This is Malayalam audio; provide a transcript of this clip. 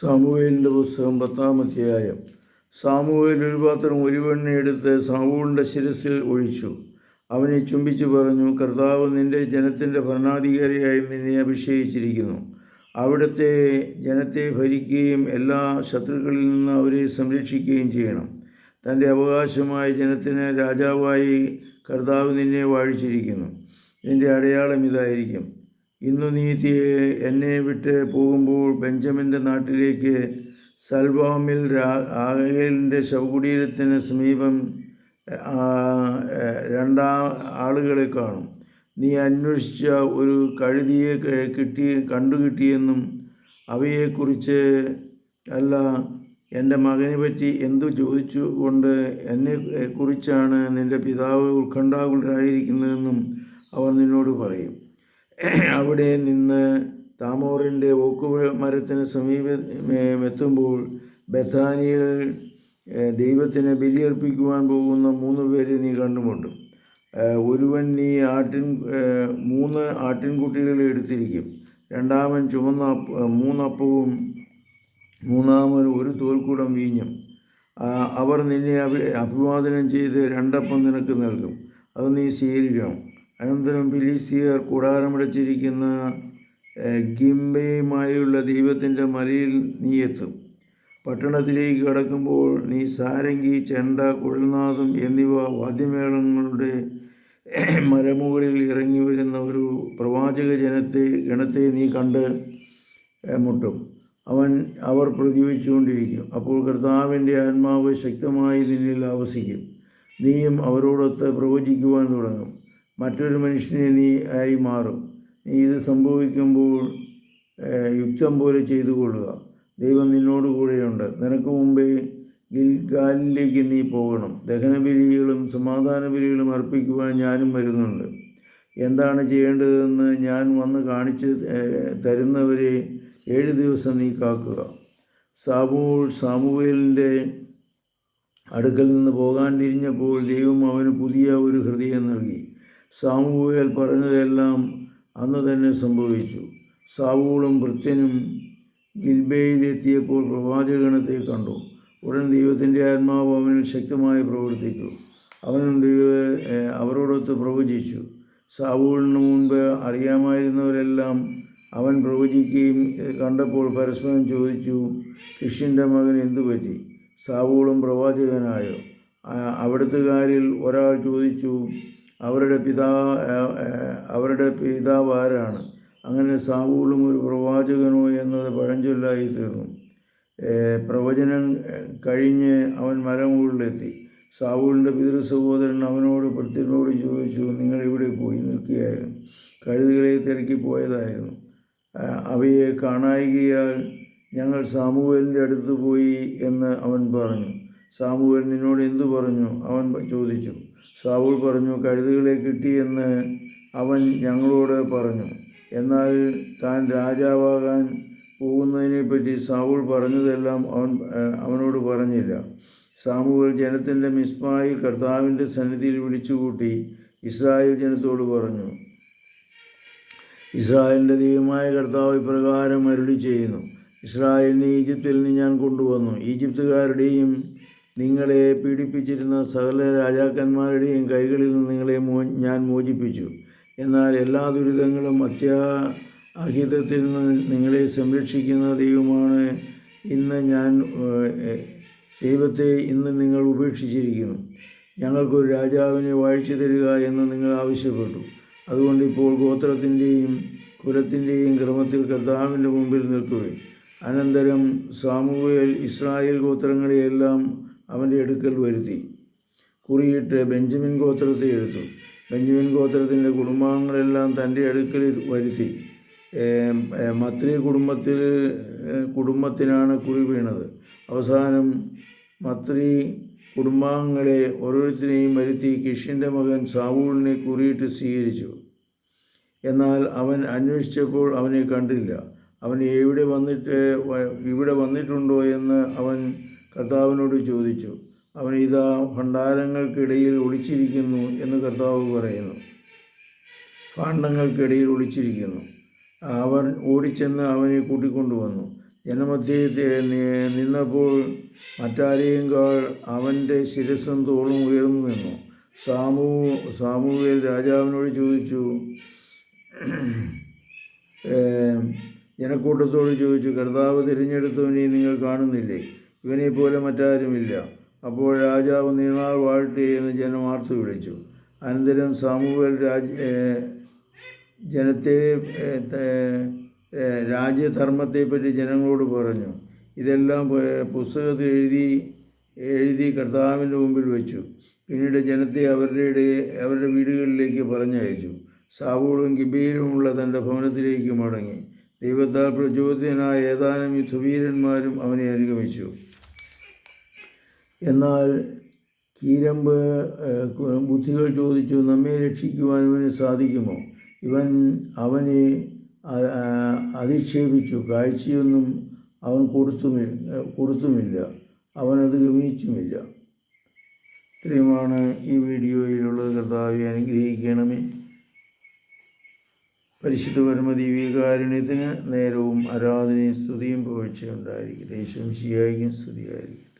സാമുവേലിന്റെ പുസ്തകം പത്താം അധ്യായം. സാമുവേൽ ഒരു പാത്രം ഒരു വെണ്ണ എടുത്ത് സാവൂളിന്റെ ശിരസിൽ ഒഴിച്ചു. അവനെ ചുംബിച്ചു പറഞ്ഞു കർത്താവ് നിന്റെ ജനത്തിന്റെ ഭരണാധികാരിയായി നിന്നെ അഭിഷേകിച്ചിരിക്കുന്നു. അവിടുത്തെ ജനത്തെ ഭരിക്കുകയും എല്ലാ ശത്രുക്കളിൽ നിന്ന് അവരെ സംരക്ഷിക്കുകയും ചെയ്യണം. തന്റെ അവകാശമായ ജനത്തിന് രാജാവായി കർത്താവ് നിന്നെ വാഴിച്ചിരിക്കുന്നു. നിന്റെ അടയാളം ഇതായിരിക്കും. ഇന്നു നീ എന്നെ വിട്ട് പോകുമ്പോൾ ബെഞ്ചമിന്റെ നാട്ടിലേക്ക് സൽവാമിൽ ആകേലിന്റെ ശവകുടീരത്തിന് സമീപം രണ്ടാ ആളുകളെ കാണും. നീ അന്വേഷിച്ച ഒരു കഴുതിയെ കിട്ടി കണ്ടുകിട്ടിയെന്നും അവയെക്കുറിച്ച് അല്ല എന്റെ മകനെ പറ്റി എന്തു ചോദിച്ചു കൊണ്ട് എന്നെ കുറിച്ചാണ് നിന്റെ പിതാവ് ഉത്കണ്ഠാകുലരായിരിക്കുന്നതെന്നും അവർ നിന്നോട് പറയും. അവിടെ നിന്ന് താമോറിന്റെ ഓക്കു മരത്തിന് സമീപമെത്തുമ്പോൾ ബഥാനിയിൽ ദൈവത്തിന് ബലിയർപ്പിക്കുവാൻ പോകുന്ന മൂന്ന് പേരെ നീ കണ്ടുമുണ്ട് ഒരുവൻ നീ ആട്ടിൻ മൂന്ന് ആട്ടിൻകുട്ടികളെ എടുത്തിരിക്കും. രണ്ടാമൻ ചുമന്ന മൂന്നപ്പവും മൂന്നാമൻ ഒരു തോൽക്കൂടം വീഞ്ഞും. അവർ നിന്നെ അഭി അഭിവാദനം ചെയ്ത് രണ്ടപ്പം നിനക്ക് നൽകും. അത് നീ സ്വീകരിക്കണം. അനന്തരം ഫിലിസ്തീയർ കൂടാരമടച്ചിരിക്കുന്ന ഗിംബയുമായുള്ള ദൈവത്തിന്റെ മലയിൽ നീ എത്തും. പട്ടണത്തിലേക്ക് കടക്കുമ്പോൾ നീ സാരംഗി ചെണ്ട കുഴൽനാഥം എന്നിവ വാദ്യമേളങ്ങളുടെ മരമുകളിൽ ഇറങ്ങി വരുന്ന ഒരു പ്രവാചക ജനത്തെ ഗണത്തെ നീ കണ്ട് മുട്ടും. അവൻ അവർ പ്രതിവച്ചുകൊണ്ടിരിക്കും അപ്പോൾ കർത്താവിന്റെ ആത്മാവ് ശക്തമായി നിന്നിൽ ആവസിക്കും. നീയും അവരോടൊത്ത് പ്രവചിക്കുവാൻ തുടങ്ങും. മറ്റൊരു മനുഷ്യനെ നീ ആയി മാറും. നീ ഇത് സംഭവിക്കുമ്പോൾ യുക്തം പോലെ ചെയ്തു കൊള്ളുക. ദൈവം നിന്നോട് കൂടെയുണ്ട്. നിനക്ക് മുമ്പേ ഗിൽഗാലിലേക്ക് നീ പോകണം. ദഹനബലികളും സമാധാന ബലികളും അർപ്പിക്കുവാൻ ഞാനും വരുന്നുണ്ട്. എന്താണ് ചെയ്യേണ്ടതെന്ന് ഞാൻ വന്ന് കാണിച്ച് തരുന്നവരെ ഏഴ് ദിവസം നീ കാക്കുക. സാമൂൽ സാമുവേലിന്റെ അടുക്കൽ നിന്ന് പോകാൻ തിരിഞ്ഞപ്പോൾ ദൈവം അവന് പുതിയ ഒരു ഹൃദയം നൽകി. സാമുവേൽ പറഞ്ഞതെല്ലാം അന്ന് തന്നെ സംഭവിച്ചു. സാവൂളും ഭൃത്യനും ഗിൽബയിലെത്തിയപ്പോൾ പ്രവാചകണത്തെ കണ്ടു. ഉടൻ ദൈവത്തിന്റെ ആത്മാവ് അവനിൽ ശക്തമായി പ്രവർത്തിച്ചു. അവനും ദൈവ അവരോടൊത്ത് പ്രവചിച്ചു. സാവൂളിന് മുൻപ് അറിയാമായിരുന്നവരെല്ലാം അവൻ പ്രവചിക്കുകയും കണ്ടപ്പോൾ പരസ്പരം ചോദിച്ചു കൃഷിന്റെ മകൻ എന്തു പറ്റി? സാവൂളും പ്രവാചകനായോ? അവിടുത്തുകാരിൽ ഒരാൾ ചോദിച്ചു അവരുടെ പിതാ അവരുടെ പിതാവ് ആരാണ്? അങ്ങനെ സാവൂളും ഒരു പ്രവാചകനോ എന്നത് പഴഞ്ചൊല്ലായി തീർന്നു പ്രവചനം കഴിഞ്ഞ് അവൻ മരമുകളിലെത്തി സാവൂളിന്റെ പിതൃ സഹോദരൻ അവനോട് ഭൃത്യനോട് ചോദിച്ചു നിങ്ങൾ ഇവിടെ പോയി നിൽക്കുകയായിരുന്നു? കഴുതുകളെ തിരക്കി പോയതായിരുന്നു. അവയെ കാണായികയാൽ ഞങ്ങൾ സാമുവേലിന്റെ അടുത്ത് പോയി എന്ന് അവൻ പറഞ്ഞു. സാമുവേൽ നിന്നോട് എന്തു പറഞ്ഞു? അവൻ ചോദിച്ചു സാവൂൾ പറഞ്ഞു കഴുതുകളെ കിട്ടിയെന്ന് അവൻ ഞങ്ങളോട് പറഞ്ഞു. എന്നാൽ താൻ രാജാവാകാൻ പോകുന്നതിനെപ്പറ്റി സാവൂൾ പറഞ്ഞതെല്ലാം അവൻ അവനോട് പറഞ്ഞില്ല. സാമുവൽ ജനത്തിന്റെ മിസ്മായിൽ കർത്താവിന്റെ സന്നിധിയിൽ വിളിച്ചുകൂട്ടി ഇസ്രായേൽ ജനത്തോട് പറഞ്ഞു. ഇസ്രായേലിന്റെ ദൈവമായ കർത്താവ് ഇപ്രകാരം അരുളി ചെയ്യുന്നു ഇസ്രായേലിനെ ഈജിപ്തിൽ നിന്ന് ഞാൻ കൊണ്ടുവന്നു. ഈജിപ്തുകാരുടെയും നിങ്ങളെ പീഡിപ്പിച്ചിരുന്ന സകല രാജാക്കന്മാരുടെയും കൈകളിൽ നിന്ന് നിങ്ങളെ ഞാൻ മോചിപ്പിച്ചു. എന്നാൽ എല്ലാ ദുരിതങ്ങളും അത്യാ അഹിതത്തിൽ നിന്ന് നിങ്ങളെ സംരക്ഷിക്കുന്ന ദൈവമാണ് ഇന്ന് ഞാൻ ദൈവത്തെ ഇന്ന് നിങ്ങൾ ഉപേക്ഷിച്ചിരിക്കുന്നു. ഞങ്ങൾക്കൊരു രാജാവിനെ വാഴ്ച തരിക എന്ന് നിങ്ങൾ ആവശ്യപ്പെട്ടു. അതുകൊണ്ട് ഇപ്പോൾ ഗോത്രത്തിന്റെയും കുലത്തിന്റെയും ക്രമത്തിൽ കർത്താവിന്റെ മുമ്പിൽ നിൽക്കുകയും അനന്തരം സാമൂഹ്യൽ ഇസ്രായേൽ ഗോത്രങ്ങളെയെല്ലാം അവന്റെ അടുക്കൽ വരുത്തി. കുറിയിട്ട് ബെഞ്ചമിൻ ഗോത്രത്തെ എടുത്തു. ബെഞ്ചമിൻ ഗോത്രത്തിന്റെ കുടുംബാംഗങ്ങളെല്ലാം തന്റെ അടുക്കൽ വരുത്തി. മത്രി കുടുംബത്തിൽ കുടുംബത്തിനാണ് കുറി വീണത്. അവസാനം മത്രി കുടുംബാംഗങ്ങളെ ഓരോരുത്തരെയും വരുത്തി കിഷിന്റെ മകൻ സാവൂളിനെ കുറിയിട്ട് സ്വീകരിച്ചു. എന്നാൽ അവൻ അന്വേഷിച്ചപ്പോൾ അവനെ കണ്ടില്ല. അവൻ എവിടെ വന്നിട്ട് ഇവിടെ വന്നിട്ടുണ്ടോ എന്ന് അവൻ കർത്താവിനോട് ചോദിച്ചു അവൻ ഇതാ ഭണ്ഡാരങ്ങൾക്കിടയിൽ ഒളിച്ചിരിക്കുന്നു എന്ന് കർത്താവ് പറയുന്നു. ഭാണ്ഡങ്ങൾക്കിടയിൽ ഒളിച്ചിരിക്കുന്നു. അവൻ ഓടിച്ചെന്ന് അവനെ കൂട്ടിക്കൊണ്ടുവന്നു. ജനമധ്യത്തെ നിന്നപ്പോൾ മറ്റാരെയും കാൾ അവന്റെ ശിരസും തോളും ഉയർന്നു നിന്നു. സാമു സാമൂഹ്യ രാജാവിനോട് ചോദിച്ചു ജനക്കൂട്ടത്തോട് ചോദിച്ചു കർത്താവ് തിരഞ്ഞെടുത്തവനെ നിങ്ങൾ കാണുന്നില്ലേ? ഇവനെ പോലെ മറ്റാരുമില്ല. അപ്പോൾ രാജാവ് നീണാൾ വാഴട്ടെ എന്ന് ജനം ആർത്തു വിളിച്ചു അനന്തരം സാമൂഹ്യ രാജ ജനത്തെ രാജ്യധർമ്മത്തെപ്പറ്റി ജനങ്ങളോട് പറഞ്ഞു. ഇതെല്ലാം പുസ്തകത്തിൽ എഴുതി എഴുതി കർത്താവിന്റെ മുമ്പിൽ വെച്ചു. പിന്നീട് ജനത്തെ അവരുടെ അവരുടെ വീടുകളിലേക്ക് പറഞ്ഞയച്ചു. സാവൂളും ഗിബയിലുമുള്ള തന്റെ ഭവനത്തിലേക്ക് മടങ്ങി. ദൈവത്താൽ പ്രചോദിതനായ ഏതാനും യുദ്ധവീരന്മാരും അവനെ അനുഗമിച്ചു. എന്നാൽ കീരമ്പ് ബുദ്ധികൾ ചോദിച്ചു നമ്മെ രക്ഷിക്കുവാൻ ഇവന് സാധിക്കുമോ? ഇവൻ അവനെ അധിക്ഷേപിച്ചു. കാഴ്ചയൊന്നും അവൻ കൊടുത്തുമി കൊടുത്തുമില്ല. അവനത് ഗമിച്ചുമില്ല ഇത്രയുമാണ് ഈ വീഡിയോയിലുള്ളത്. കർത്താവെ അനുഗ്രഹിക്കണമേ. പരിശുദ്ധ പരമദീവികാരുണ്യത്തിന് നേരവും ആരാധനയും സ്തുതിയും പുകഴ്ചയുണ്ടായിരിക്കട്ടെ ശംശിയായിരിക്കും സ്തുതിയായിരിക്കും